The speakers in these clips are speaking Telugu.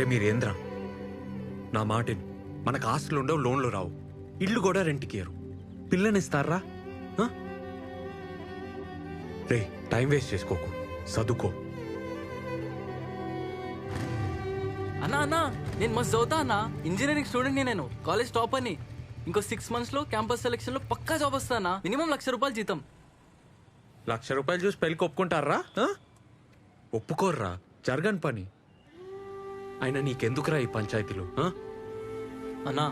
అరే మీరేంద్రా? నా మాటిన్. మనకు ఆస్తులు ఉండవు లోన్లు రావు. ఇల్లు కూడా రెంట్కి ఇయ్యరు పిల్లనిస్తారా? రే టైం వేస్ట్ చేసుకోకు. చదువుకో అన్నా అన్నా నేను మస్తు చదువుతా అన్నా. ఇంజనీరింగ్ స్టూడెంట్ని నేను. కాలేజ్ టాప్ అని ఇంకో సిక్స్ మంత్స్లో క్యాంపస్ సెలెక్షన్లో పక్కా జాబ్ వస్తానా మినిమం లక్ష రూపాయలు జీతం. లక్ష రూపాయలు చూసి పెళ్ళికి ఒప్పుకుంటారా? ఒప్పుకోర్రా. జరగని పని. అయినా నీకెందుకురా ఈ పంచాయతీలు ఆ? అన్నా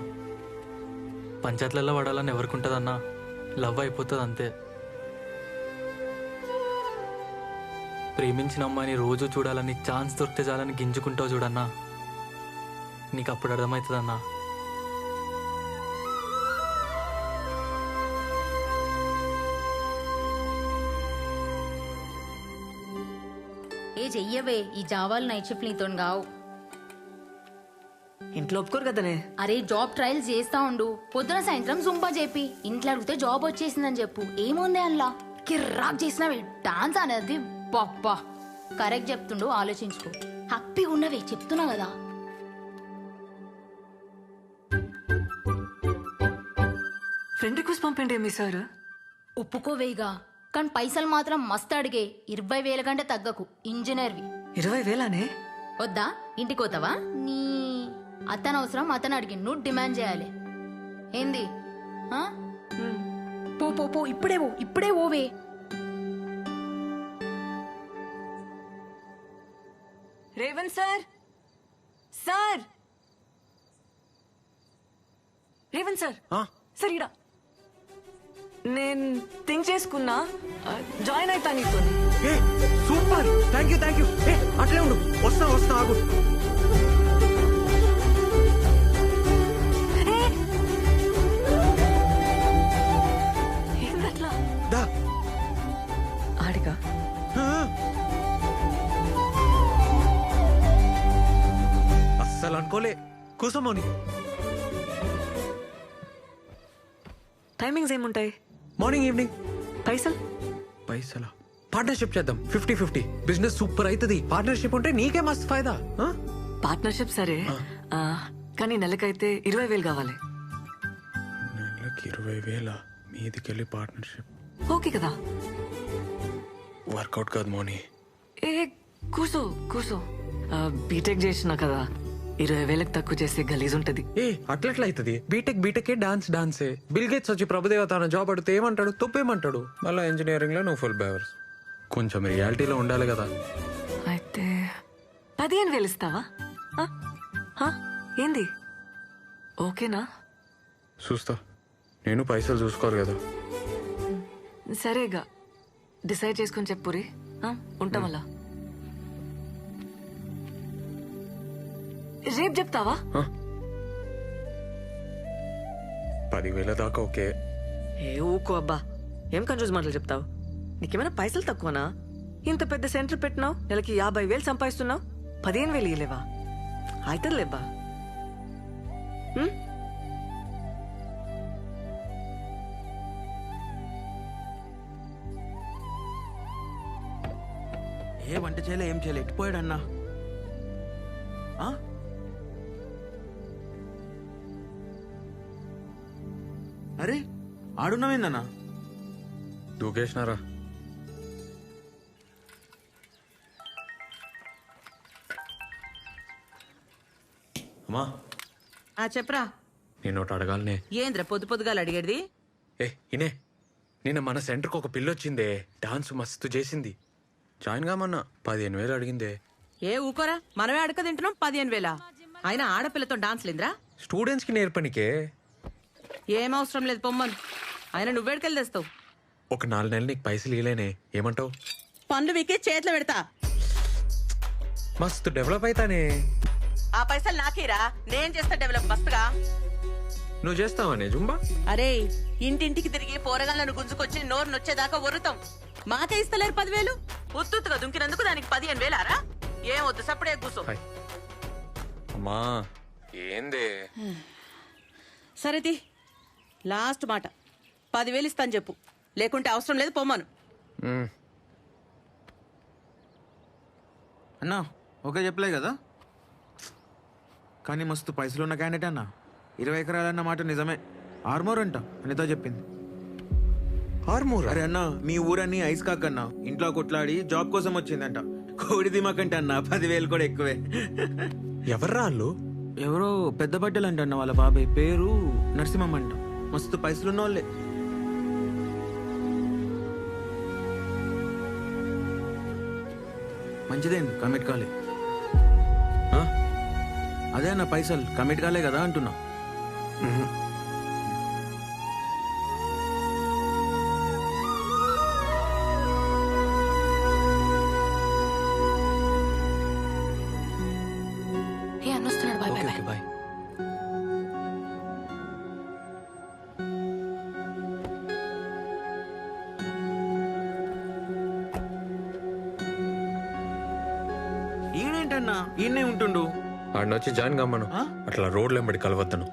పంచాయతీలలో పడాలని ఎవరికి ఉంటుంది అన్నా లవ్ అయిపోతుంది అంతే ప్రేమించిన అమ్మాయిని రోజు చూడాలని ఛాన్స్ దొరికితే చాలని గింజుకుంటావు చూడన్నా. నీకు అప్పుడు అర్థమవుతుంది అన్నా ఏ చెయ్యవే ఈ జావాలు నైట్ షిఫ్ట్ నీతో కావు. ఇంట్లో ఒప్పుకోరు కదనే. అరే జాబ్ ట్రయల్స్ చేస్తా ఉండు. పొద్దున సాయంత్రం జుంపా. చెప్పి ఇంట్లో అడిగితే జాబ్ వచ్చేసిందని చెప్పు. ఏముంది అందులో? కిర్రాక్ చేసినవి డాన్స్ అనేది పప్పా కరెక్ట్ చెప్తుండు ఆలోచించుకో. హ్యాపీగా ఉన్నవే చెప్తున్నా కదా. ఫ్రెండ్ రిక్వెస్ట్ పంపండి మీ సార్? ఒప్పుకోవేగా కానీ పైసలు మాత్రం మస్తు అడిగే. ఇరవై వేల కంటే తగ్గకు. ఇంజనీర్వి. ఇరవై వేలానే? వద్దా? ఇంటికి పోతావా? నీ అతను అవసరం అతను అడిగి నువ్వు డిమాండ్ చేయాలి. ఏంది? ఆ? పో పో పో ఇప్పుడే పో ఇప్పుడే ఓవే Revanth sir? Sir? Revanth sir? ఆ? సార్ ఇడా నేను థింక్ చేసుకున్నా ఆ, జాయిన్ అవుతా నీతో ఏ super. Thank you thank you ఏ అట్లే ఉండు. వస్తా వస్తా ఆగు. ఆడిగా ఆ. అస్సలు అనుకోలే. కూసమోని టైమింగ్స్ ఏముంటాయి? Morning evening. పైసలు? పైసలా? పార్ట్నర్షిప్ చేద్దాం. Fifty fifty. బిజినెస్ సూపర్ అవుతుంది పార్ట్నర్షిప్ ఉంటే నీకే మస్తు ఫాయిదా. ఆ? పార్ట్నర్షిప్ సరే. ఆ, కానీ నెలకైతే ఇరవై వేలు కావాలి. నెలకి ఇరవై వేల? మీదికెళ్ళి పార్ట్నర్షిప్. ఓకే కదా. వర్కౌట్ కాదు మోని. ఏ కూర్చో కూర్చో. ఆ, బీటెక్ చేసినా కదా ఇరవై వేలకు తక్కువ చేస్తే గలీజ్ ఉంటది. ఏ అట్లెట్లా అవుతుంది బీటెక్ బీటెక్ డాన్స్ డాన్సే. బిల్ గేట్స్ వచ్చి ప్రభుదేవ తన జాబ్ అడిగితే ఏమంటాడు? తప్పేమంటాడు? మళ్ళీ ఇంజనీరింగ్లో నువ్వు ఫుల్ బేవర్స్. కొంచెం రియాలిటీలో ఉండాలి కదా. అయితే పదిహేను వేలు ఇస్తావా? ఏంది? ఓకేనా? చూస్తా. నేను పైసలు చూసుకోవాలి కదా. సరేగా. డిసైడ్ చేసుకుని చెప్పురి ఆ? ఉంటాం అలా. రేపు చెప్తావా? ఆ? పదివేల దాకా ఓకే. ఏ ఊకో అబ్బా. ఏం కన్ఫ్యూజ్ మాటలు చెప్తావు? నీకేమైనా పైసలు తక్కువనా? ఇంత పెద్ద సెంటర్ పెట్టినావు? నెలకి యాభై వేలు సంపాదిస్తున్నావు? పదిహేను వేలు ఇయ్యలేవా? అవుతుందిలేబ్బా ఏ వంట చేయలే ఏం చేయలే ఎట్టిపోయాడు అన్నా? అరే ఆడున్నావేందన్నా దూకేసినారా? అమ్మా. ఆ చెప్పరా. నేను ఒకటి అడగాలనే. ఏంద్ర పొద్దు పొద్దుగాల అడిగేది? ఏ ఇనే. నిన్న మన సెంటర్కి ఒక పిల్ల వచ్చిందే డాన్స్ మస్తు చేసింది. జాయిన్ కామన్నా పదిహేను వేలు అడిగిందే. ఏ ఊకోరా మనమే అడక తింటున్నాం పదిహేను వేల. అయినా ఆడపిల్లతో డాన్స్ లేదురా? స్టూడెంట్స్కి నేర్పనికే. ఏం అవసరం లేదు పొమ్మను. అయినా నువ్వేడికెళ్ళి తెస్తావు. ఒక నాలుగు నెలలు నీకు పైసలు ఇవ్వలేనే ఏమంటావు? పనులు వీకే చేతిలో పెడతా. మస్తు డెవలప్ అవుతానే ఆ పైసలు నాకేరా నేను చేస్తా డెవలప్ మస్తుగా. నువ్వు చేస్తావానే జుంబా? అరే ఇంటింటికి తిరిగి పోరగాళ్ళను గుంజుకొచ్చి నోరు నొచ్చేదాకా వరుతాం మాకే ఇస్తలేరు పదివేలు? ఉత్తుత్తుగా దుంకినందుకు దానికి పదిహేను వేలారా? ఏం వద్దు సప్పుడే హాయ్. అమ్మా. ఏందే? సరేది లాస్ట్ మాట. పదివేలు ఇస్తాను చెప్పు. లేకుంటే అవసరం లేదు పొమ్మను. అన్నా ఓకే చెప్పలే కదా? కానీ మస్తు పైసలు ఉన్న క్యాండిడేట్ అన్న. ఇరవై ఎకరాలన్న మాట నిజమే. ఆర్మోర్ అంట అనితో చెప్పింది. ఆర్మూర్? అరే అన్న మీ ఊరన్నీ ఐస్ కాకన్నా ఇంట్లో కొట్లాడి జాబ్ కోసం వచ్చిందంట. కోడి దిమాకంటే అన్న పదివేలు కూడా ఎక్కువే. ఎవర్రా వాళ్ళు? ఎవరో పెద్ద బట్టలు అంట అన్న వాళ్ళ బాబాయ్. పేరు నరసింహం అంట. మస్తు పైసలు ఉన్న వాళ్ళే మంచిదేంది కమిట్ కాలే? అదే అన్న పైసలు కమిట్ కాలే కదా అంటున్నా. ఈయనే ఉంటుండు. ఆడినొచ్చి జాయిన్ కమ్మను? అట్లా రోడ్లు వెంబడి కలవద్దను.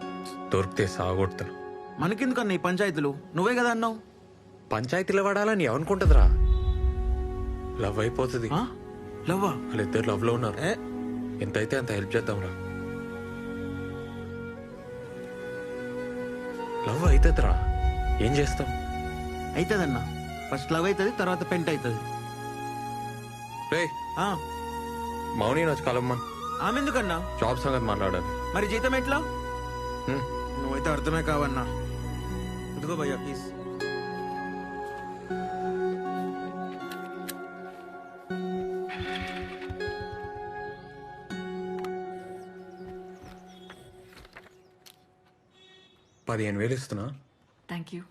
దొరికితే సాగొడతాను. మనకెందుకన్నా ఈ పంచాయతీలు? నువ్వే కదా అన్నావు. పంచాయతీలో పడాలని ఎవనుకుంటుందిరా లవ్ అయిపోతుంది. ఆ? లవ్వా? వాళ్ళిద్దరు లవ్లో ఉన్నారు. ఏ? ఎంతైతే అంత హెల్ప్ చేద్దాంరా. లవ్ అవుతుందిరా ఏం చేస్తాం? అవుతుందన్నా ఫస్ట్ లవ్ అవుతుంది తర్వాత పెంట్ అవుతుంది రే ఆ, మౌని వచ్చి కలమ్మా ఆమె ఎందుకన్నా జాబ్ సంగతి మాట్లాడాలి. మరి జీతం ఎట్లా. నువ్వైతే అర్థమే కావన్నా. ఇదిగో భయ్యా ప్లీజ్ పదిహేను వేలు ఇస్తున్నా. థ్యాంక్ యూ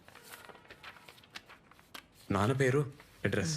నాన్న పేరు అడ్రస్.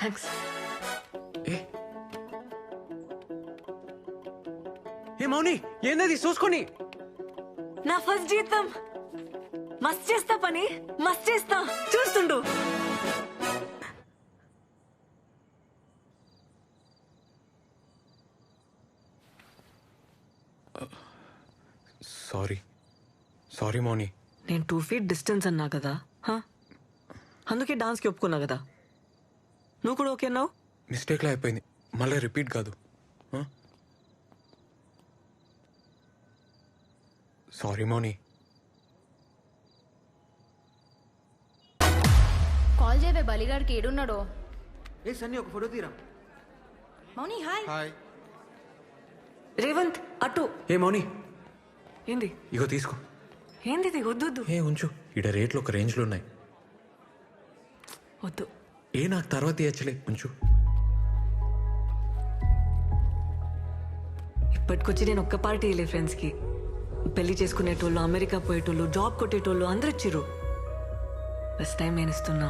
థ్యాంక్స్ ఏ? మౌని ఏందది చూసుకొని. నా ఫస్ట్ జీతం. మస్త్ చేస్తా పని మస్త్ చేస్తా. చూస్తుండు. సారీ. సారీ మౌని. నేను టూ ఫీట్ డిస్టెన్స్ అన్నా కదా హా? అందుకే డాన్స్కి ఒప్పుకున్నా కదా. నువ్వు కూడా ఓకే అన్నావు? మిస్టేక్లో అయిపోయింది. మళ్ళీ రిపీట్ కాదు. సారీ మౌని. కాల్ చేయవే బలిగాడికి ఏడున్నాడో. ఏ సన్నీ ఒక ఫోటో తీరా? మౌని హాయ్. రేవంత్ అటు. ఏ మౌని. ఏంది? ఇగో తీసుకో. ఏంది ఇది? వద్దు వద్దు. ఏ ఉంచు. ఈడ రేట్లు ఒక రేంజ్లో ఉన్నాయి. వద్దు. ఏ నాకు తర్వాత ఇచ్చలే ఉంచు ఇప్పటికొచ్చి నేను ఒక్క పార్టీ వెళ్ళే ఫ్రెండ్స్కి. పెళ్ళి చేసుకునేటోళ్ళు అమెరికా పోయేటోళ్ళు జాబ్ కొట్టేటోళ్ళు అందరూ ఇచ్చిర్రు. ఫస్ట్ టైం నేను ఇస్తున్నా.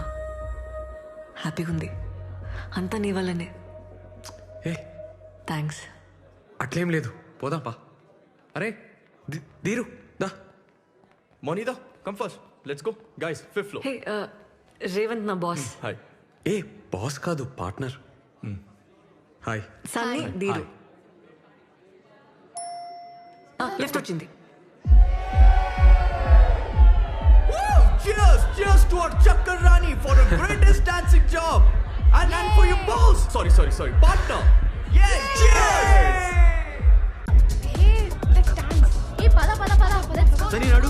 హ్యాపీగా ఉంది అంతా నీ వల్లనే. ఏ? థ్యాంక్స్ అట్లేం లేదు. పోదాం పా. అరే దీరు దా. first. Let's go. Guys, fifth floor. Hey Revanth నా బాస్. Hi. ఏ బాస్ కాదు పార్ట్నర్ హాయ్ సన్నీ దీరు లిఫ్ట్ వచ్చింది Cheers! Cheers to our Chakarani for the greatest dancing job! And, and for your boss! Sorry, sorry, sorry. Partner! ఏ పద పద పద పద సరే నడు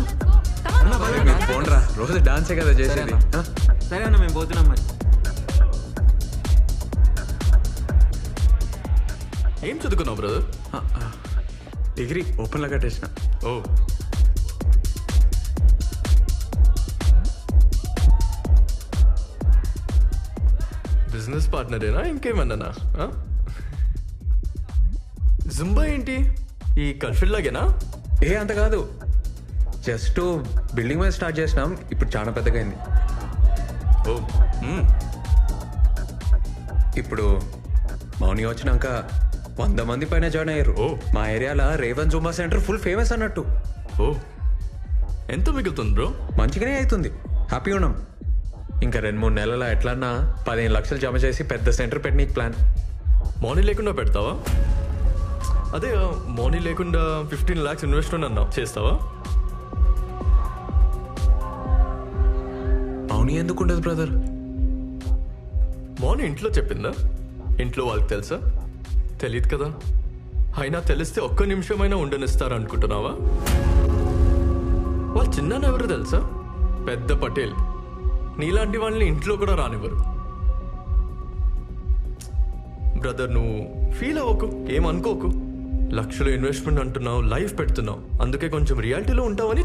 అరే మీరు పోండ్రా రోజు డాన్సే కదా చేసేది ఆ? సరే అన్న మేము పోతున్నాం మరి ఏం చదువుకున్నావు బ్రదర్. డిగ్రీ ఓపెన్లో కట్టేసిన. ఓ. బిజినెస్ పార్ట్నరేనా ఇంకేమన్నానా? ఆ? జుంబా ఏంటి? ఈ కల్ఫిల్ లాగేనా? ఏ అంత కాదు. జస్ట్ బిల్డింగ్ మీద స్టార్ట్ చేసినాం ఇప్పుడు చాలా పెద్దగా అయింది ఓ. ఇప్పుడు మౌని వచ్చినాక వంద మంది పైన జాయిన్ అయ్యారు. ఓ. మా ఏరియాలో Revan zumba centre full famous అన్నట్టు. ఓ. ఎంత మిగులుతుంది బ్రో? మంచిగానే అవుతుంది. హ్యాపీ ఉన్నాం. ఇంకా రెండు మూడు నెలల ఎట్లన్నా పదిహేను లక్షలు జమ చేసి పెద్ద సెంటర్ పెట్టనీకి ప్లాన్ మనీ లేకుండా పెడతావా? అదే మనీ లేకుండా ఫిఫ్టీన్ లాక్స్ ఇన్వెస్ట్మెంట్ అన్నావు. చేస్తావా? మౌని ఎందుకు ఉండదు బ్రదర్ మౌని ఇంట్లో చెప్పిందా? ఇంట్లో వాళ్ళకి తెలుసా? తెలియదు కదా? అయినా తెలిస్తే ఒక్క నిమిషమైనా ఉండనిస్తారు అనుకుంటున్నావా వాళ్ళ చిన్న ఎవరు తెలుసా? పెద్ద పటేల్. నీలాంటి వాళ్ళని ఇంట్లో కూడా రానివ్వరు. బ్రదర్ నువ్వు ఫీల్ అవ్వకు ఏమనుకోకు. లక్షలు ఇన్వెస్ట్మెంట్ అంటున్నావు లైఫ్ పెడుతున్నావు. అందుకే కొంచెం రియాలిటీలో ఉంటావని